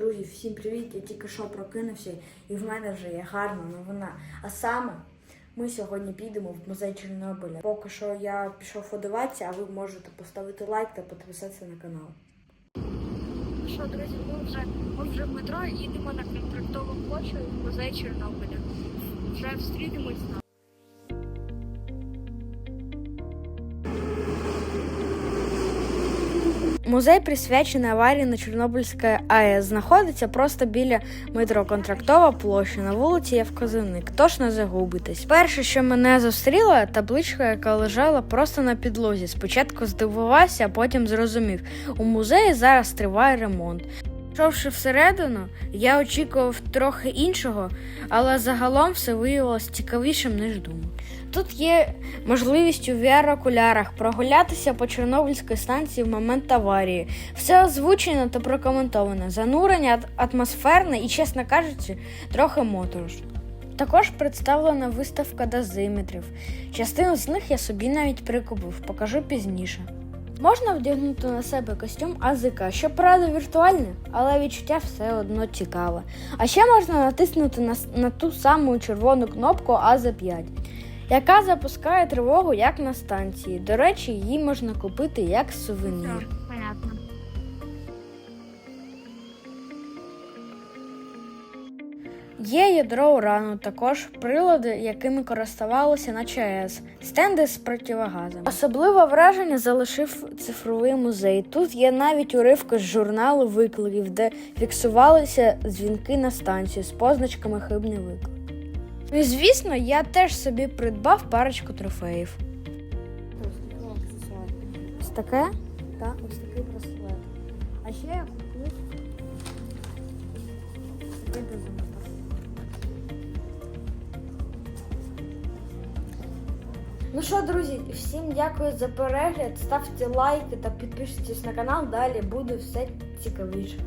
друзі, всім привіт! Я тільки що прокинувся, і в мене вже є гарна новина. А саме ми сьогодні підемо в музей Чорнобиля. Поки що я пішов фотуватися, а ви можете поставити лайк та підписатися на канал. Що, друзі, ми вже, ми вже в метро їдемо на контрактову площу в музей Чорнобиля. Вже встрінемось там. Музей присвячений аварії на Чорнобильській АЕС. Знаходиться просто біля метро Контрактова площа на вулиці Євказівник. Тож не загубитись. Перше, що мене зустріла, табличка, яка лежала просто на підлозі. Спочатку здивувався, а потім зрозумів. У музеї зараз триває ремонт. Пішовши всередину, я очікував трохи іншого, але загалом все виявилось цікавішим, ніж думав. Тут є можливість у VR-окулярах прогулятися по Чорнобильській станції в момент аварії. Все озвучено та прокоментовано. Занурення атмосферне і, чесно кажучи, трохи моторошно. Також представлена виставка дозиметрів. Частину з них я собі навіть прикупив, покажу пізніше. Можна вдягнути на себе костюм АЗК, щоправда віртуальне, але відчуття все одно цікаве. А ще можна натиснути на, на ту саму червону кнопку АЗ5, яка запускає тривогу як на станції. До речі, її можна купити як сувенір. Є ядро урану, також прилади, якими користувалися на ЧАЕС, стенди з противогазом. Особливе враження залишив цифровий музей. Тут є навіть уривки з журналу викликів, де фіксувалися дзвінки на станцію з позначками хибний виклик. Ну і звісно, я теж собі придбав парочку трофеїв. Ось таке та ось такий браслет. А ще я купив Ну що, друзі, всім дякую за перегляд. Ставте лайки та підписуйтесь на канал. Далі буде все цікавіше.